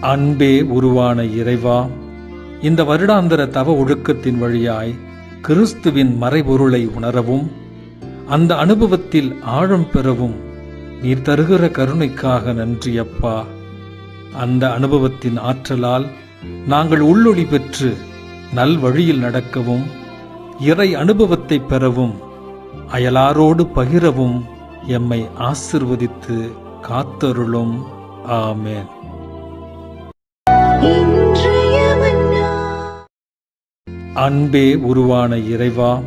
அன்பே உருவான இறைவா இந்த வருடாந்திர தவ ஒழுக்கத்தின் வழியாய் கிறிஸ்துவின் மறைபொருளை உணரவும் அந்த அனுபவத்தில் ஆழம் பெறவும் நீர் தருகிற கருணைக்காக நன்றி அப்பா. அந்த அனுபவத்தின் ஆற்றலால் நாங்கள் உள்ளொளி பெற்று நல் வழியில் நடக்கவும் இறை அனுபவத்தை பெறவும் அயலாரோடு பகிரவும் எம்மை ஆசிர்வதித்து காத்தருளும். ஆமேன். அன்பே உருவான இறைவா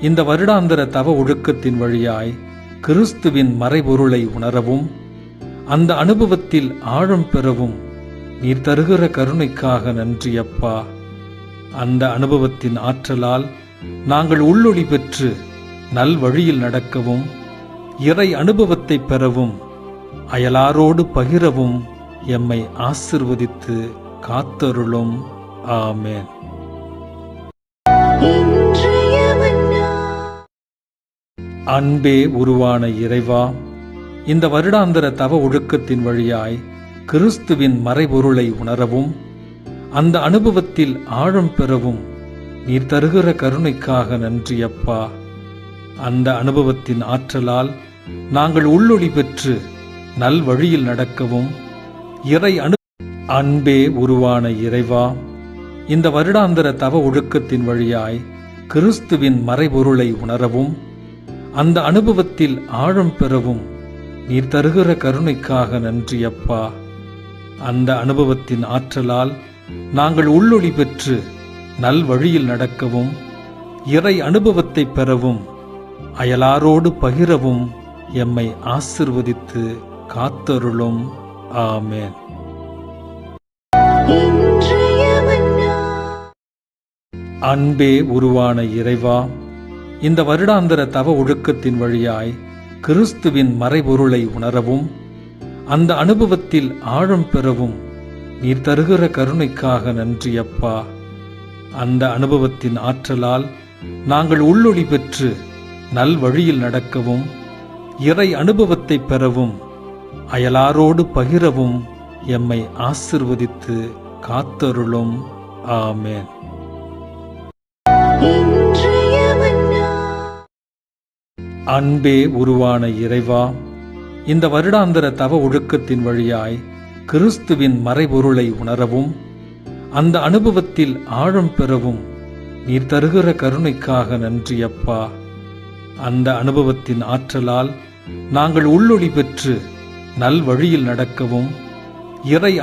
இந்த வருடாந்திர தவ ஒழுக்கத்தின் வழியாய் கிறிஸ்துவின் மறைபொருளை உணரவும் அந்த அனுபவத்தில் ஆழம் பெறவும் நீர் தருகிற கருணைக்காக நன்றி அப்பா. அந்த அனுபவத்தின் ஆற்றலால் நாங்கள் உள்ளொளி பெற்று நல் வழியில் நடக்கவும் இறை அனுபவத்தை பெறவும் அயலாரோடு பகிரவும் எம்மை ஆசிர்வதித்து காத்தருளும். ஆமேன். அன்பே உருவான இறைவா இந்த வருடாந்திர தவ ஒழுக்கத்தின் வழியாய் கிறிஸ்துவின் மறைபொருளை உணரவும் அந்த அனுபவத்தில் ஆழம் பெறவும் நீர் தருகிற கருணைக்காக நன்றி அப்பா. அந்த அனுபவத்தின் ஆற்றலால் நாங்கள் உள்ளொளி பெற்று நல் வழியில் நடக்கவும் இறை அனு அன்பே உருவான இறைவா இந்த வருடாந்திர தவ ஒழுக்கத்தின் வழியாய் கிறிஸ்துவின் மறைபொருளை உணரவும் அந்த அனுபவத்தில் ஆழம் பெறவும் நீர் தருகிற கருணைக்காக நன்றி அப்பா. அந்த அனுபவத்தின் ஆற்றலால் நாங்கள் உள்ளொளி பெற்று நல் வழியில் நடக்கவும் இறை அனுபவத்தை பெறவும் அயலாரோடு பகிரவும் எம்மை ஆசிர்வதித்து காத்தருளும். ஆமென். அன்பே உருவான இறைவா இந்த வருடாந்திர தவ ஒழுக்கத்தின் வழியாய் கிறிஸ்துவின் மறைபொருளை உணரவும் அந்த அனுபவத்தில் ஆழம் பெறவும் நீர் தருகிற கருணைக்காக நன்றி அப்பா. அந்த அனுபவத்தின் ஆற்றலால் நாங்கள் உள்ளொளி பெற்று நல் வழியில் நடக்கவும் இறை அனுபவத்தை பெறவும் அயலாரோடு பகிரவும் எம்மை ஆசிர்வதித்து காத்தருளும். ஆமேன். அன்பே உருவான இறைவா இந்த வருடாந்திர தவ ஒழுக்கத்தின் வழியாய் கிறிஸ்துவின் மறைபொருளை உணரவும் அந்த அனுபவத்தில் ஆழம் பெறவும் நீர் தருகிற கருணைக்காக நன்றி அப்பா. அந்த அனுபவத்தின் ஆற்றலால் நாங்கள் உள்ளொளி பெற்று நல் வழியில் நடக்கவும் இறை